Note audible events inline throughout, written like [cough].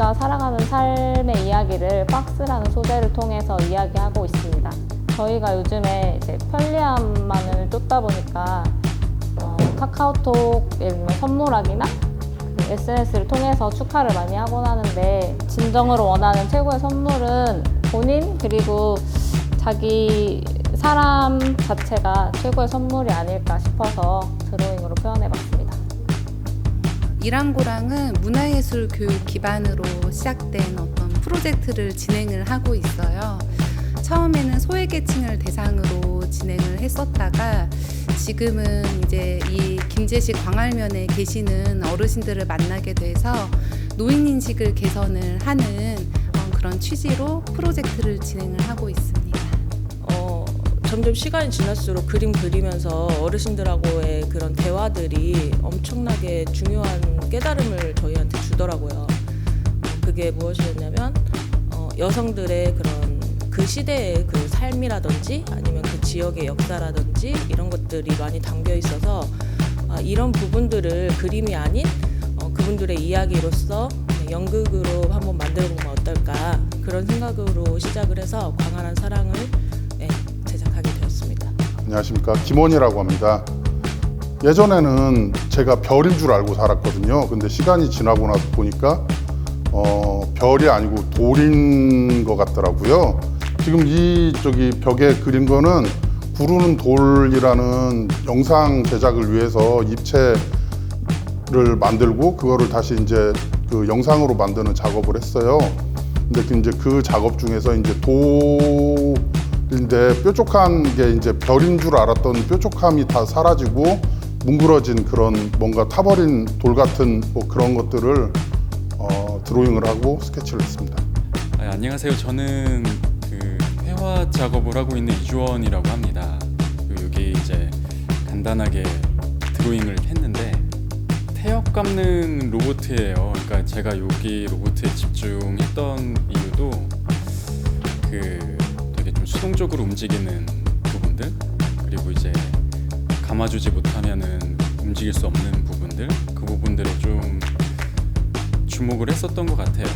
저희가 살아가는 삶의 이야기를 박스라는 소재를 통해서 이야기하고 있습니다. 저희가 요즘에 이제 편리함만을 쫓다 보니까 어, 카카오톡 예를 들면 선물하기나 그 SNS를 통해서 축하를 많이 하곤 하는데 진정으로 원하는 최고의 선물은 본인 그리고 자기 사람 자체가 최고의 선물이 아닐까 싶어서 드로잉으로 표현해봤습니다. 이랑고랑은 문화예술 교육 기반으로 시작된 어떤 프로젝트를 진행을 하고 있어요. 처음에는 소외계층을 대상으로 진행을 했었다가 지금은 이제 이 김제시 광활면에 계시는 어르신들을 만나게 돼서 노인 인식을 개선을 하는 어, 그런 취지로 프로젝트를 진행을 하고 있습니다. 어, 점점 시간이 지날수록 그림 그리면서 어르신들하고의 그런 대화들이 엄청나게 중요한 깨달음을 저희한테 주더라고요. 어, 그게 무엇이었냐면 어, 여성들의 그런 그 시대의 그 삶이라든지 아니면 그 지역의 역사라든지 이런 것들이 많이 담겨 있어서 아, 이런 부분들을 그림이 아닌 어, 그분들의 이야기로서 연극으로 한번 만들어 보면 어떨까 그런 생각으로 시작을 해서 광활한 사랑을 안녕하십니까 김원이라고 합니다. 예전에는 제가 별인 줄 알고 살았거든요. 근데 시간이 지나고 나서 보니까 어, 별이 아니고 돌인 것 같더라고요. 지금 이 저기 벽에 그린 거는 구르는 돌이라는 영상 제작을 위해서 입체를 만들고 그거를 다시 이제 그 영상으로 만드는 작업을 했어요. 근데 그 이제 그 작업 중에서 이제 돌 인데 뾰족한 게 이제 별인 줄 알았던 뾰족함이 다 사라지고 뭉그러진 그런 뭔가 타버린 돌 같은 뭐 그런 것들을 어, 드로잉을 하고 스케치를 했습니다. 아, 안녕하세요. 저는 그 회화 작업을 하고 있는 이주원이라고 합니다. 그 여기 이제 간단하게 드로잉을 했는데 태엽 감는 로봇이에요. 그러니까 제가 여기 로봇에 집중했던 이유도 그 수동적으로 움직이는 부분들 그리고 이제 감아주지 못하면은 움직일 수 없는 부분들 그 부분들에 좀 주목을 했었던 것 같아요.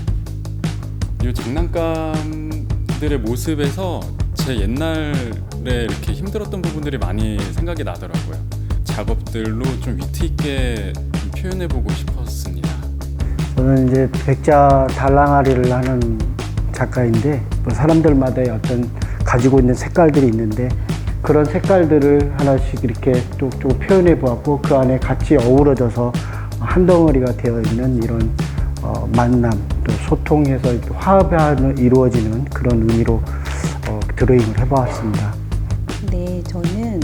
이 장난감들의 모습에서 제 옛날에 이렇게 힘들었던 부분들이 많이 생각이 나더라고요. 작업들로 좀 위트 있게 좀 표현해보고 싶었습니다. 저는 이제 백자 달랑아리를 하는 작가인데 뭐 사람들마다의 어떤 가지고 있는 색깔들이 있는데 그런 색깔들을 하나씩 이렇게 쪽쪽 표현해 보았고 그 안에 같이 어우러져서 한 덩어리가 되어 있는 이런 어, 만남 또 소통해서 화합이 이루어지는 그런 의미로 어, 드로잉을 해보았습니다. 네, 저는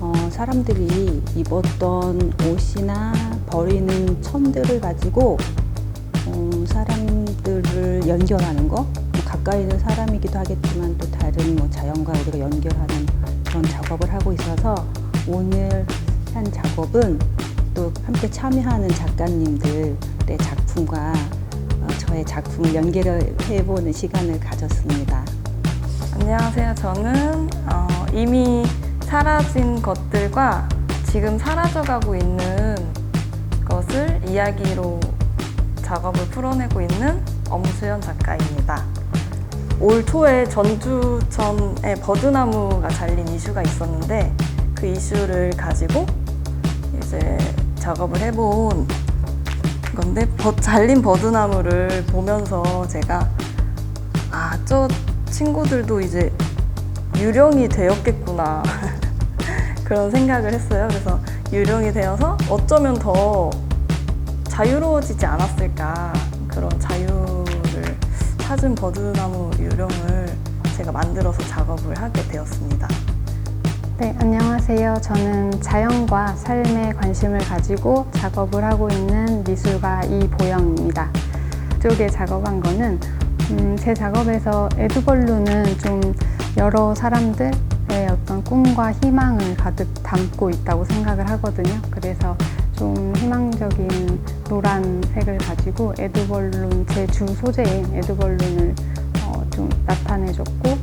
어, 사람들이 입었던 옷이나 버리는 천들을 가지고 어, 사람들을 연결하는 거, 뭐 가까이 있는 사람이기도 하겠지만 또 다른 뭐 자연과 우리가 연결하는 그런 작업을 하고 있어서 오늘 한 작업은 또 함께 참여하는 작가님들의 작품과 어, 저의 작품을 연결해 보는 시간을 가졌습니다. 안녕하세요. 저는 어, 이미 사라진 것들과 지금 사라져가고 있는 것을 이야기로 작업을 풀어내고 있는 엄수연 작가입니다. 올 초에 전주천에 버드나무가 잘린 이슈가 있었는데 그 이슈를 가지고 이제 작업을 해본 건데 버- 잘린 버드나무를 보면서 제가 아, 저 친구들도 이제 유령이 되었겠구나. [laughs] 그런 생각을 했어요. 그래서 유령이 되어서 어쩌면 더 자유로워지지 않았을까. 그런 자유를 찾은 버드나무 유령을 제가 만들어서 작업을 하게 되었습니다. 네, 안녕하세요. 저는 자연과 삶에 관심을 가지고 작업을 하고 있는 미술가 이보영입니다. 이쪽에 작업한 거는 음, 제 작업에서 에드벌룬은 좀 여러 사람들의 어떤 꿈과 희망을 가득 담고 있다고 생각을 하거든요. 그래서 좀 희망적인 노란색을 가지고 에드벌룬 제 주 소재인 에드벌룬을 어, 좀 나타내줬고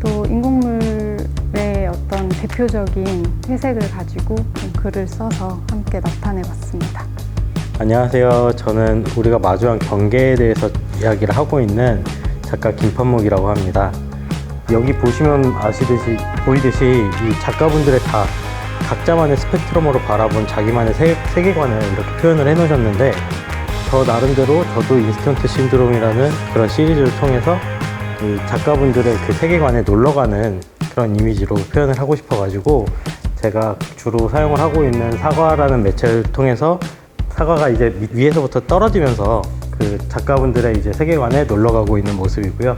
또 인공물의 어떤 대표적인 회색을 가지고 좀 글을 써서 함께 나타내봤습니다. 안녕하세요. 저는 우리가 마주한 경계에 대해서 이야기를 하고 있는 작가 김판목이라고 합니다. 여기 보시면 아시듯이 보이듯이 이 작가분들의 다 각자만의 스펙트럼으로 바라본 자기만의 세, 세계관을 이렇게 표현을 해놓으셨는데 저 나름대로 저도 인스턴트 신드롬이라는 그런 시리즈를 통해서 이 작가분들의 그 세계관에 놀러가는 그런 이미지로 표현을 하고 싶어가지고 제가 주로 사용을 하고 있는 사과라는 매체를 통해서 사과가 이제 미- 위에서부터 떨어지면서 그 작가분들의 이제 세계관에 놀러가고 있는 모습이고요.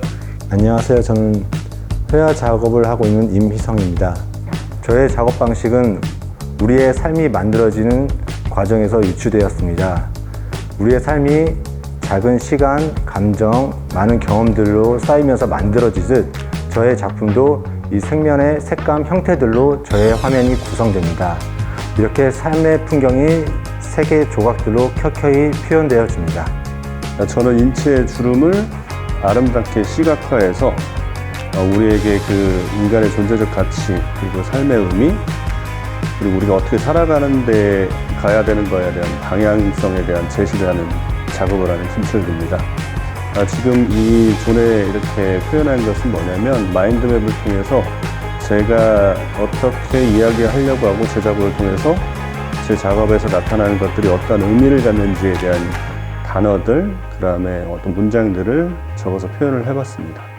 안녕하세요. 저는 회화 작업을 하고 있는 임희성입니다. 저의 작업 방식은 우리의 삶이 만들어지는 과정에서 유추되었습니다. 우리의 삶이 작은 시간, 감정, 많은 경험들로 쌓이면서 만들어지듯 저의 작품도 이 생면의 색감, 형태들로 저의 화면이 구성됩니다. 이렇게 삶의 풍경이 세 개의 조각들로 켜켜이 표현되어집니다. 저는 인체의 주름을 아름답게 시각화해서 어, 우리에게 그 인간의 존재적 가치 그리고 삶의 의미 그리고 우리가 어떻게 살아가는데 가야 되는 거에 대한 방향성에 대한 제시를 하는 작업을 하는 김철규입니다. 아, 지금 이 존에 이렇게 표현한 것은 뭐냐면 마인드맵을 통해서 제가 어떻게 이야기하려고 하고 제 작업을 통해서 제 작업에서 나타나는 것들이 어떤 의미를 갖는지에 대한 단어들, 그 다음에 어떤 문장들을 적어서 표현을 해봤습니다.